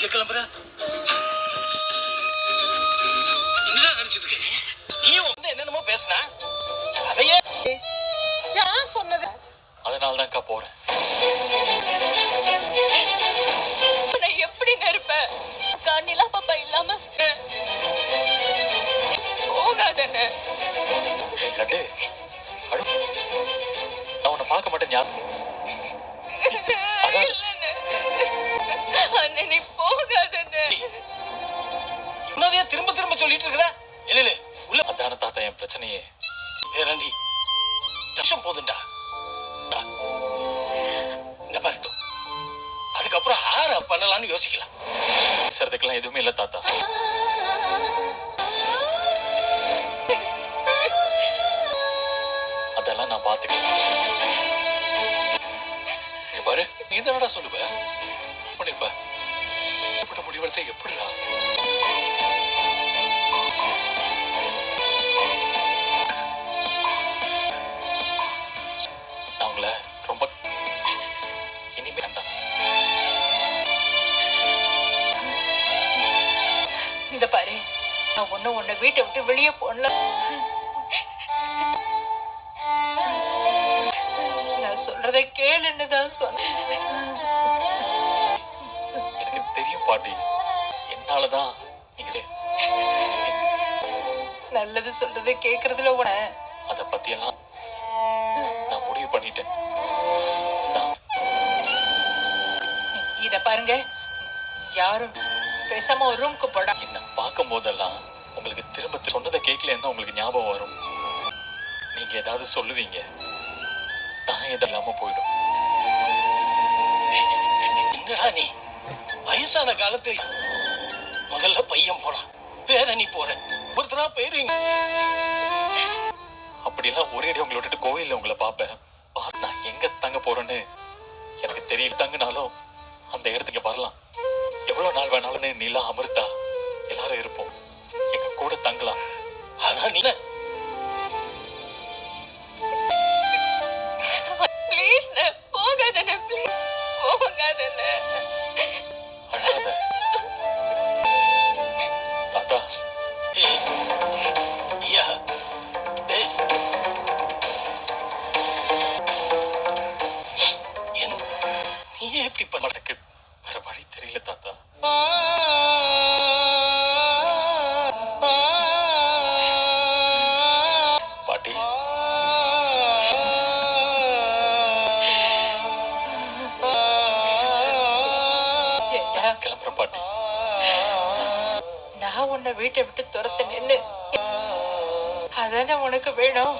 எங்க கிளம்புற என்னடா நினைச்சிட்டு நீ? வந்து என்னென்னமோ பேசுன அதையே யார் சொன்னது? அதனால தான்க்கா போறேன். நான் எப்படி நெருப்பேன் அக்கா நிலா பாப்பா இல்லாம போகாதண்ணே சொல்லிட்டு இருக்கிற இல்ல இல்ல. உள்ள அதான தாத்தா என் பிரச்சனையே. பேரண்டி தஷம் போதுண்டா. இந்த பாரு. அதுக்கப்புறம் ஆற பண்ணலாம்னு யோசிக்கலாம். பேசுறதுக்கெல்லாம் எதுவுமே இல்ல தாத்தா. அதெல்லாம் நான் பாத்துக்கிறேன். பாரு. நீ தானடா சொல்லுவ? பண்ணிருப்ப. முடிவெடுத்த எப்படிடா? ஒண்ணு உன்னை வீட்டை விட்டு வெளியே போனல நான் சொல்றதை கேளுன்னு தான் சொன்னேன். எனக்கு தெரியும் பாட்டி. என்னாலதான் நல்லது சொல்றதை கேக்குறதுல உன அத பத்தி எல்லாம் நான் முடிவு பண்ணிட்டேன். இத பாருங்க. யாரும் பேசாம ஒரு ரூம்க்கு போடா என்ன பார்க்கும் போதெல்லாம் உங்களுக்கு திரும்ப சொன்னதை சொன்னதை கேட்கலன்னா உங்களுக்கு ஞாபகம் வரும். நீங்க ஏதாவது சொல்லுவீங்க. நான் எது இல்லாம போயிடும். என்னடா நீ? வயசான காலத்துல முதல்ல பையன் போறான் பேர நீ போற ஒருத்தரா போயிருவீங்க. அப்படிலாம் ஒரே அடி உங்களை விட்டுட்டு கோயில்ல உங்களை பார்ப்பேன். நான் எங்க தங்க போறேன்னு எனக்கு தெரியல. தங்குனாலும் அந்த இடத்துக்கு வரலாம். எவ்வளவு நாள் வேணாலும் நிலா அமிர்தா? எல்லாரும் இருப்போம். எங்க கூட தங்கலாம். ஆனா நீ என்ன? ப்ளீஸ் போகாதண்ணே ஏண்டா, கிளம்புறேன் பாட்டி. நான் உன்னை வீட்டை விட்டு துரத்த நின்னு அதானே உனக்கு வேணும்?